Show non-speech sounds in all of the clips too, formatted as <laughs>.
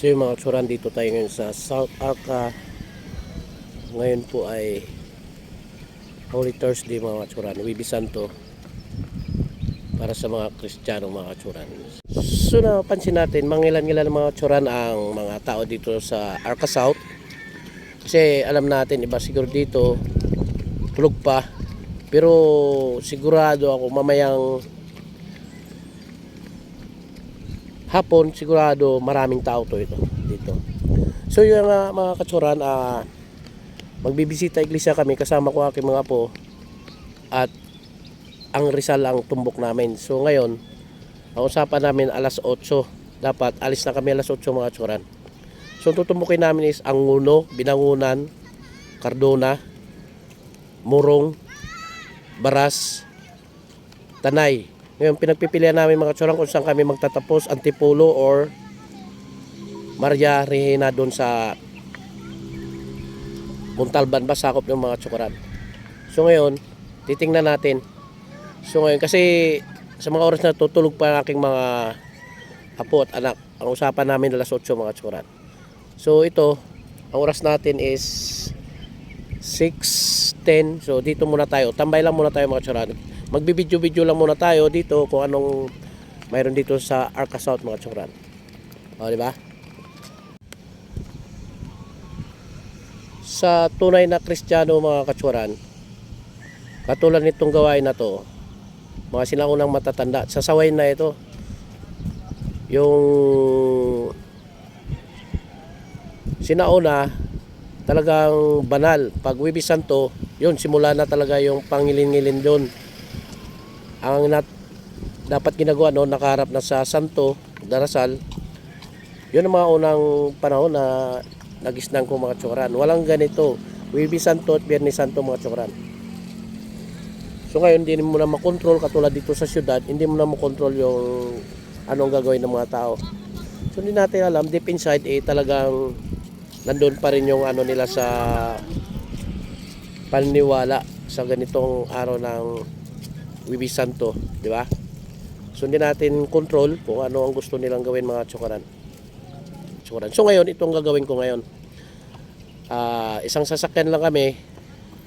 So yung mga tsuran dito tayo ngayon sa South Arca. Ngayon po ay Holy Thursday mga tsuran. Wibi Santo para sa mga Kristiyano mga tsuran. So napansin natin, mangilan-ngilan ng mga tsuran ang mga tao dito sa Arca South. Kasi alam natin, iba siguro dito, tulog pa. Pero sigurado ako mamayang hapon sigurado maraming tao to ito dito. So yung uh, mga katsuran ah magbibisita iglesia kami kasama ko aking mga po at ang Rizal ang tumbok namin. So ngayon, ang usapan namin alas 8. Dapat alis na kami alas 8 mga katsuran. So tutumbukin namin is Anguno, Binangunan, Cardona, Murong, Baras, Tanay. Ngayon, pinagpipilian namin mga tsurang kung saan kami magtatapos, Antipolo or Maria Regina doon sa Montalban ba sakop ng mga tsukuran. So ngayon, titingnan natin. So ngayon, kasi sa mga oras na tutulog pa ang aking mga apo at anak. Ang usapan namin alas 8 mga tsukuran. So ito, ang oras natin is 6.10. So dito muna tayo. Tambay lang muna tayo mga tsukuran magbibideo-video lang muna tayo dito kung anong mayroon dito sa Arca South mga tsukran. O, di ba? Sa tunay na Kristiyano mga katswaran, katulad nitong gawain na to, mga sinaunang matatanda, sasaway na ito. Yung sinauna, talagang banal. Pag Wibi Santo, yun, simula na talaga yung pangilin-ngilin doon. Ang nat, dapat ginagawa no nakaharap na sa santo darasal. Yun ang mga unang panahon na nagisnang ko mga tsukaran walang ganito. Wibi Santo at Biyernes Santo mga tsukaran so ngayon hindi mo na makontrol katulad dito sa syudad hindi mo na makontrol yung anong gagawin ng mga tao. So hindi natin alam deep inside eh talagang nandun pa rin yung ano nila sa paniniwala sa ganitong araw ng Wibi Santo, di ba? Hindi natin control kung ano ang gusto nilang gawin mga tsukaran. Tsukaran. So ngayon, itong gagawin ko ngayon. Ah, isang sasakyan lang kami,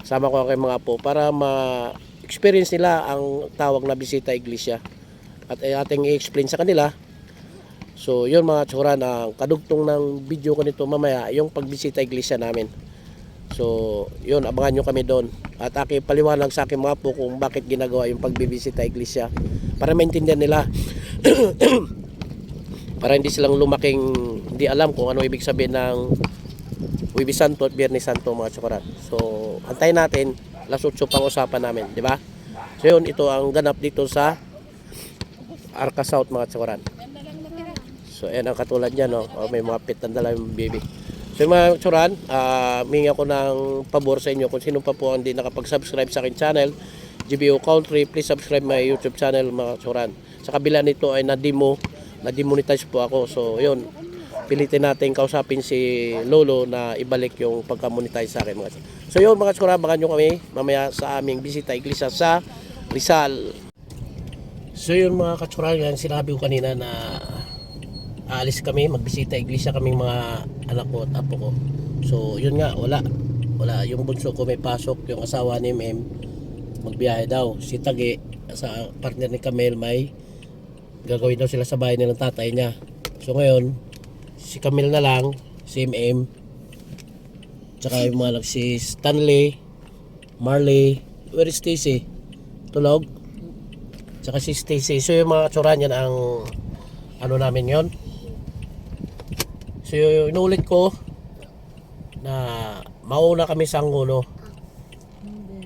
sama ko kay mga po para ma-experience nila ang tawag na bisita iglesia. At ay ating i-explain sa kanila. So yun mga tsukaran, ang kadugtong ng video ko nito mamaya, yung pagbisita iglesia namin. So, yun, abangan nyo kami doon. At aking paliwanag sa aking mga po kung bakit ginagawa yung pagbibisita iglesia. Para maintindihan nila. <coughs> para hindi silang lumaking hindi alam kung ano ibig sabihin ng Wibi Santo at Biyernes Santo mga tsukuran. So, antayin natin. Alas 8 pang usapan namin, di ba? So, yun, ito ang ganap dito sa Arca South mga tsukuran. So, ayan ang katulad niya, no? Oh, may mga pit ang dala yung baby. So mga tsuran, uh, mingi ako ng pabor sa inyo kung sino pa po ang hindi nakapag-subscribe sa akin channel, GBO Country, please subscribe my YouTube channel mga tsuran. Sa kabila nito ay na-demo, na-demonetize po ako. So yun, pilitin natin kausapin si Lolo na ibalik yung pagka-monetize sa akin mga tsuran. So yun mga tsuran, baka nyo kami mamaya sa aming bisita iglesia sa Rizal. So yun mga katsuran, yan sinabi ko kanina na aalis kami, magbisita iglesia kaming mga anak ko at apo ko. So, yun nga, wala. Wala. Yung bunso ko may pasok, yung asawa ni MM, magbiyahe daw. Si Tage, sa partner ni Camel, may gagawin daw sila sa bahay nilang tatay niya. So, ngayon, si Camel na lang, si MM, tsaka yung mga si Stanley, Marley, where is Stacy? Tulog? Tsaka si Stacy. So, yung mga tsura niyan ang ano namin yon So inulit ko na mauna kami sa Angulo.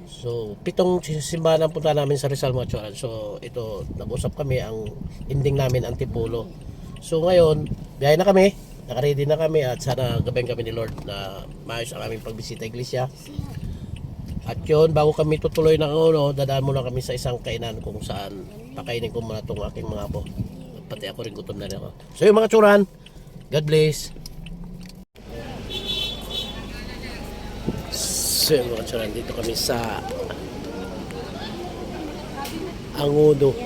So pitong simbahan ang punta namin sa Rizal mga tsuran. So ito nag-usap kami ang ending namin Antipolo. So ngayon, biyahe na kami. Nakaready na kami at sana gabayan kami ni Lord na maayos ang aming pagbisita iglesia. At yun, bago kami tutuloy ng uno, dadaan muna kami sa isang kainan kung saan pakainin ko muna itong aking mga apo. Pati ako rin gutom na rin ako. So yung mga tsuran, God bless. So yun mga tsuran, dito kami sa Angudo. <coughs> <coughs>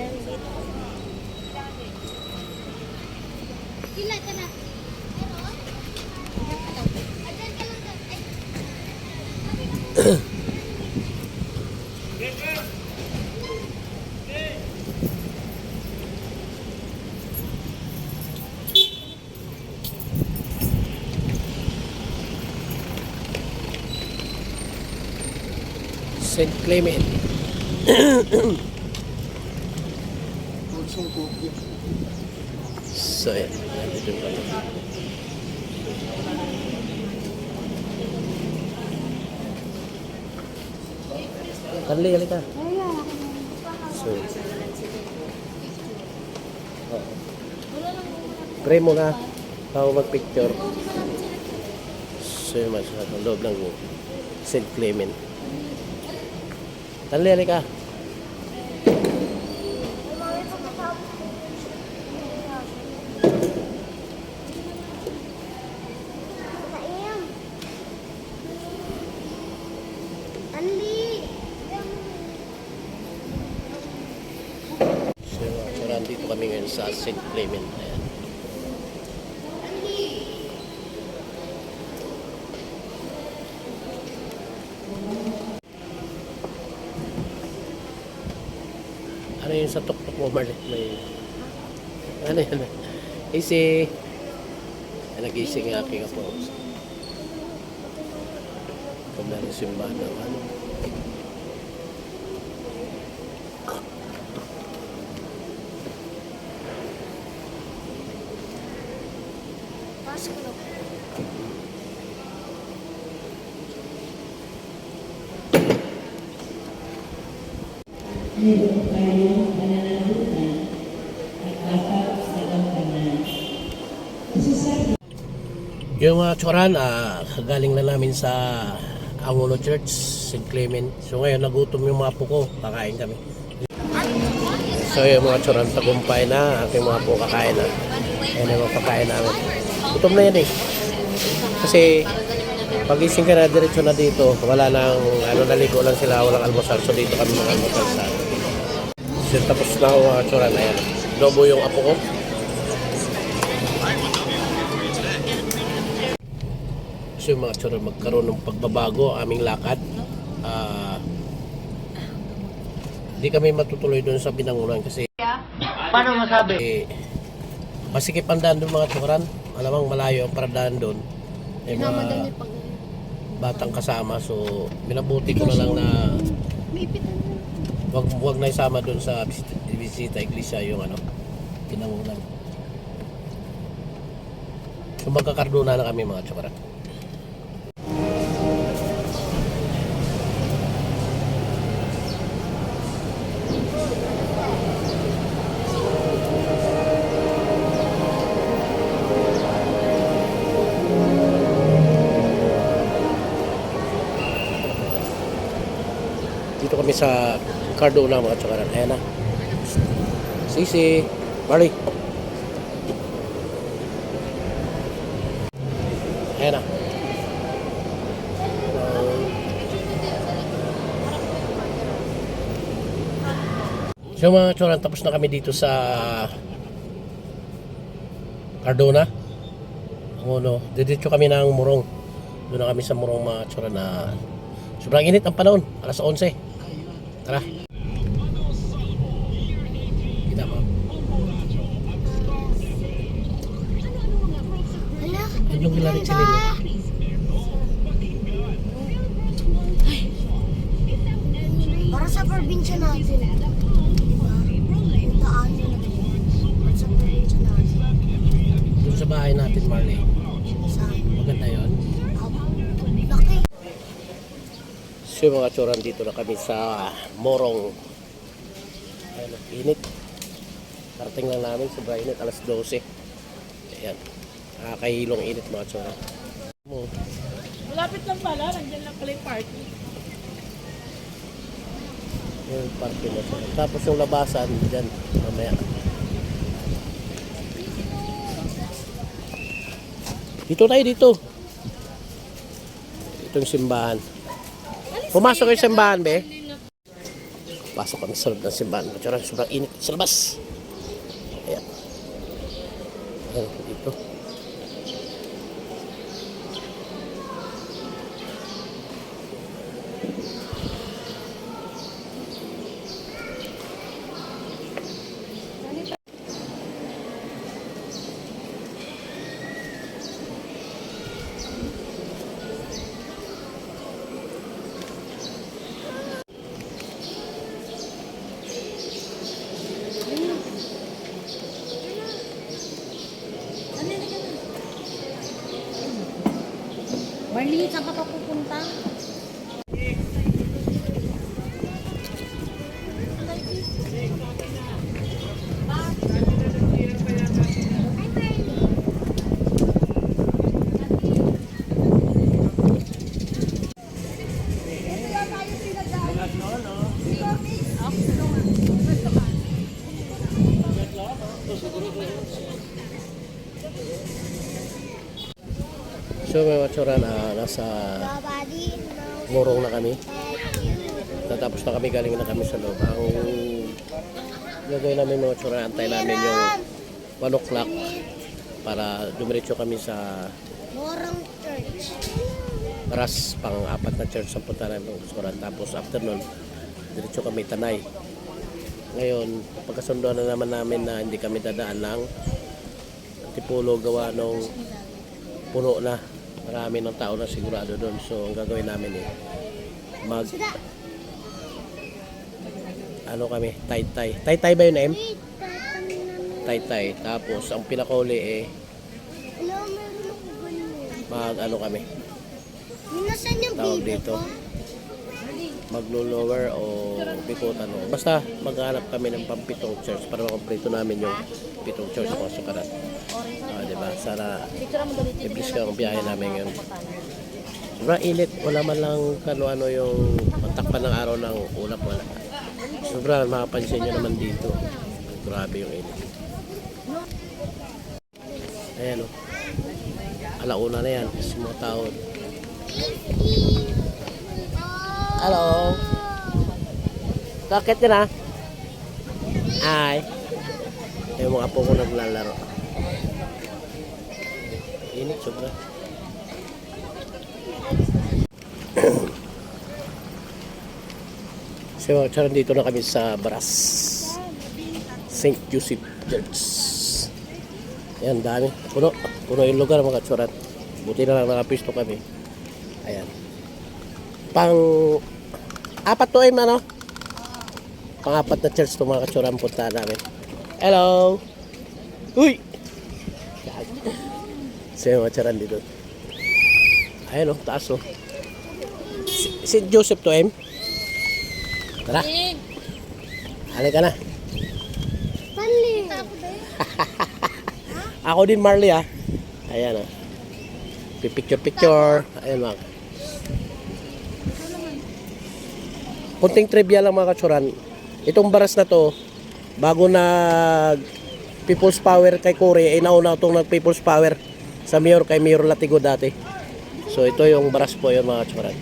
Pila ka St. Clement. so yan, nandito kami. Kanli, halika. So, Oo. Pray mo na bago mag-picture. So yun mas sa loob ng St. Clement. Kanli, halika. Naim. Anli. So, so nandito kami ngayon sa St. Clement. Ayan. Ano yun sa tuktok mo, Marley? May... Ano yan? Easy. Nag-ising ang aking apo. Kung rin simbahan ng ano. Yung mga tsoran, ah, galing na namin sa Angulo Church, St. Clement. So ngayon, nagutom yung mga puko, kakain kami. So yung mga tsoran, tagumpay na, aking mga puko kakain na. Ayan yung mga namin. Gutom na yan eh. Kasi pagising ka na, diretso na dito, wala nang, ano, naligo lang sila, walang almusal. So dito kami mga almusal sa So tapos na ako mga tsoran, ayan. Lobo yung apo ko. So yung mga tsura magkaroon ng pagbabago aming lakad. Ah, Hindi kami matutuloy doon sa binangunan kasi Paano masabi? eh, masikip ang daan doon mga tsuran. Alamang malayo ang paradaan doon. May mga batang kasama so minabuti ko na lang na wag wag na isama doon sa bisita, bisita iglesia yung ano pinangunan. So magkakarduna na kami mga tsuran. Sa Cardona mga tsakaran. Ayan na. Sisi. Marley. Ayan na. So mga tsuran, tapos na kami dito sa Cardona. Ang uno, diditso kami ng Murong. Doon na kami sa Murong mga tsuran na sobrang init ang panahon. Alas 11. Tara. Kita mo. Yan yung? Yung daan yun. Para sa probinsya natin. Doon sa bahay natin, Marley. Maganda yon. So yung mga tsuran dito na kami sa Morong. Ayun, init. Karating lang namin, sobrang init, alas 12. Ayan. Nakakahilong init mga tsuran. Mo. Malapit lang pala, nandiyan lang pala yung party. Yung party mo. Tapos yung labasan, dyan, mamaya. Dito tayo dito. Itong simbahan. Pumasok kayo sa simbahan, be. Pasok kami sa loob ng simbahan. Matsura, sobrang init sa labas. Ayan, Marlene, saan ka pa pupunta? So, mga matsura na nasa Morong na kami. Tatapos na kami, galing na kami sa loob. Ang gagawin namin mga tsura, antay namin yung 1 o'clock para dumiretso kami sa Morong Church. Ras, pang apat na church ang punta namin ng Kusuran. Tapos afternoon, diretso kami Tanay. Ngayon, pagkasunduan na naman namin na hindi kami dadaan ng Tipulo gawa nung puno na. Marami ng tao na sigurado doon. So, ang gagawin namin eh, mag ano kami, tay-tay. Tay-tay ba yun, Em? Tay-tay. Tapos, ang pinakauli eh, mag ano kami, Minasan yung Tawag baby dito. ko? Maglo-lower o bikutan o basta maghanap kami ng pampitong church para makompleto namin yung pitong church sa Sukarat. Ah, di ba? Sana iblis ka ang biyahe namin ngayon. Sobrang init. Wala man lang kano ano yung matakpan ng araw ng ulap. Wala. Sobrang makapansin nyo naman dito. Grabe yung init. Ayan o. Alauna na yan. Sumutahon. Hello. Bakit yun ah? Ay. Yung mga po ko naglalaro. Init sobra. <coughs> so, charon dito na kami sa Baras. St. Joseph Church. Ayan, dami. Puno. Puno yung lugar mga tsurat. Buti na lang nakapisto kami. Ayan pang apat to ay ano pang apat na church to mga katsura ang punta namin. Hello. Uy! Siya mga tsuran dito. Ayun o taas o si, si Joseph to em tara. Halika na. Panli. <laughs> ako din Marley ah. Ayan o picture picture ayan mga Kunting trivia lang mga katsuran. Itong baras na to, bago nag People's Power kay Cory, ay nauna itong nag People's Power sa Mayor kay Mayor Latigo dati. So ito yung baras po yun mga katsuran.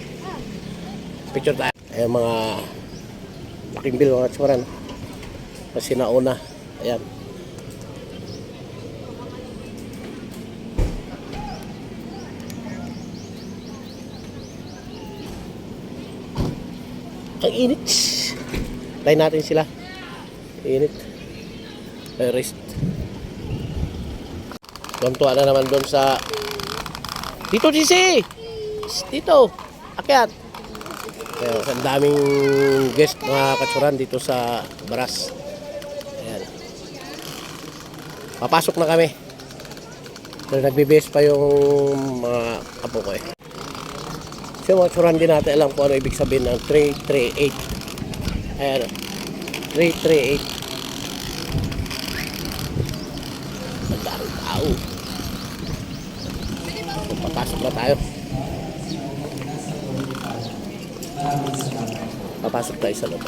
Picture tayo. Ayan mga laking bill mga katsuran. Kasi nauna. Ayan. Ang init. Try natin sila. Init. Ay, rest. Tuwan-tuwa na naman doon sa... Dito, GC! Dito! Akyat! Ayan, ang daming guest mga katsuran dito sa Baras. Ayan. Papasok na kami. Pero nagbibis pa yung mga apo ko eh. So mga tsuran din natin alam kung ano ibig sabihin ng 338. Ayan. 338. Ang daming tao. So, papasok na tayo. Papasok tayo sa loob.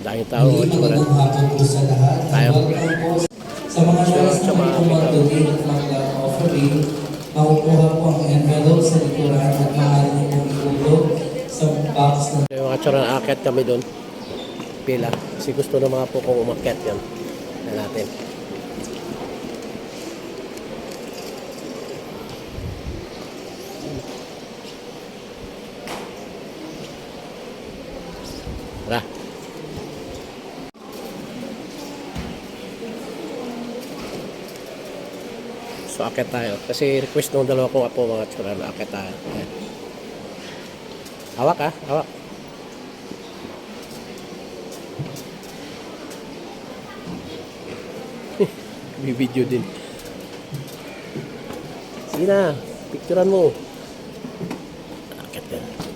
Daming tao. mga tsuran. Sa lahat. Tayo. Sa mga Sa- nais sa na mga may mag-donate ng offering Makukuha po ang envelope sa likuran at maaari pong ihulog sa box na Yung mga tsura na akit kami doon. Pila. Kasi gusto ng mga po kong umakyat yan. Na natin. Akit tayo. Kasi request ng dalawa kong apo mga tsura na akit tayo. Ayan. Hawak ah, hawak. <laughs> May video din. Sige na, picturean mo. Akit yan.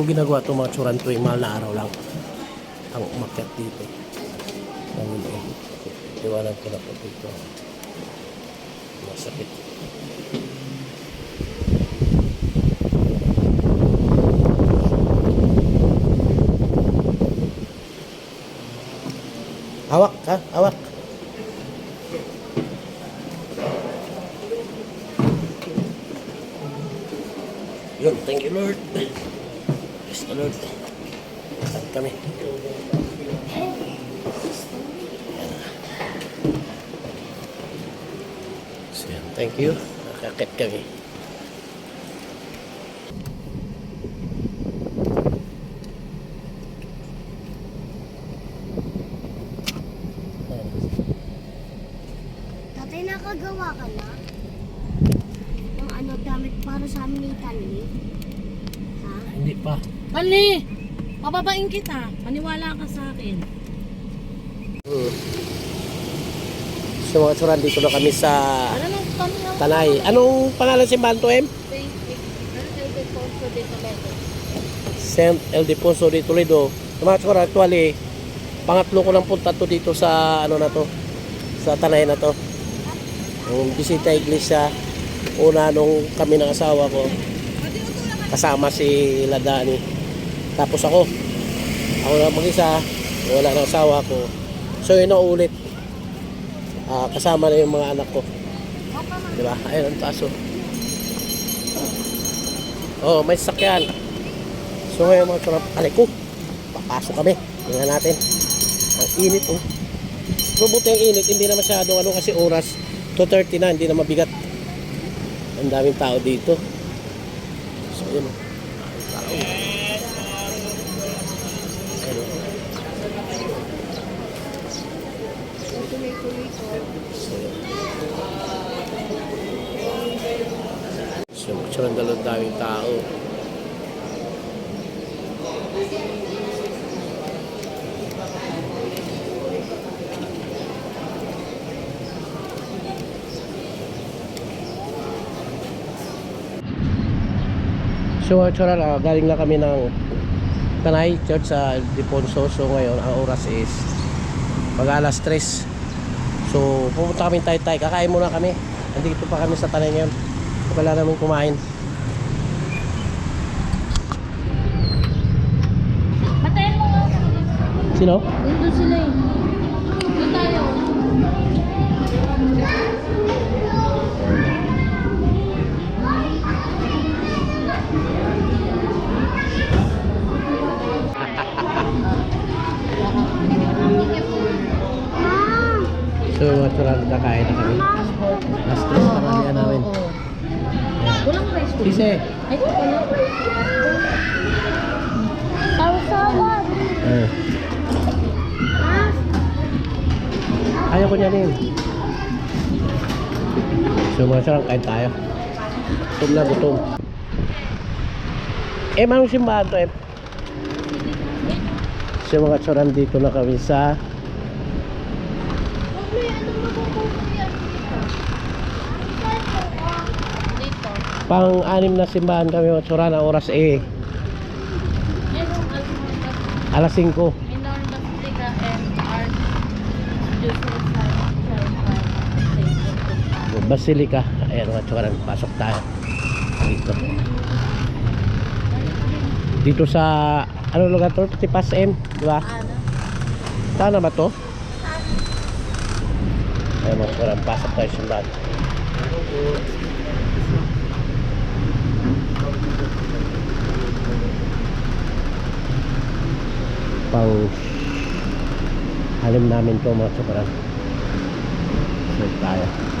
Ito ginagawa itong mga tsuran tuwing mahal na araw lang. Ang umakyat dito. Panginoon. Iwanan ko na po dito. Masakit. Hawak ha, hawak. Yun, thank you Lord. Yes, the Lord. At kami. So, yan. Thank you. Nakakit kami. Tatay, nakagawa ka na? Ng ano, damit para sa amin ni Tanli? Ha? Hindi pa. Mali! Pababain kita. Maniwala ka sa akin. Hmm. So mga tsuran, dito na kami sa Ano nang Tanay. Anong pangalan si Manto M? St. Ildefonso de Toledo. Yung Mga tsuran, actually, pangatlo ko lang punta to dito sa ano na to, sa Tanay na to. Yung bisita iglesia, una nung kami ng asawa ko, kasama si Ladani. Tapos ako, ako na mag-isa, wala ng asawa ko. So yun ang ulit. Ah, kasama na yung mga anak ko. Di ba? Ayun ang taso. Oh, may sakyan. So ngayon mga turap, alay ko. Papasok kami. Tingnan natin. Ang init oh. Mabuti ang init, hindi na masyadong ano kasi oras 2.30 na, hindi na mabigat. Ang daming tao dito. So yun. oh. Ang tao. Ayun, oh. So yun. So, magsurang dalawang daming tao. So, Choral, ah, galing na kami ng Tanay Church sa Deponso. So, ngayon, ang oras is pag alas 3. So, pupunta kami tay-tay. Kakain muna kami. Andito pa kami sa Tanay ngayon. Wala namin kumain. Patayin mo nga. Sino? Doon sila eh. Doon tayo. So, mga Choral, kakain na kami. Last 3 tanghalian namin. Walang rice cooker. Sise! Ay, pala. Sausawan. Eh. Ayaw ko niyan yun. So mga sarang kain tayo. Gutom na gutom. Eh, manong simbahan to eh. So mga sarang dito na kami sa Dito. Pang-anim na simbahan kami sarang na oras eh. Alas 5. Minor Basilica. Ayan mga tsukaran, pasok tayo. Dito. Dito sa, ano lugar to? Tipas M, di ba? Sana ba to? Ayan mga tsukaran, pasok tayo sa Pang halim namin to mga tsukaran. So tayo.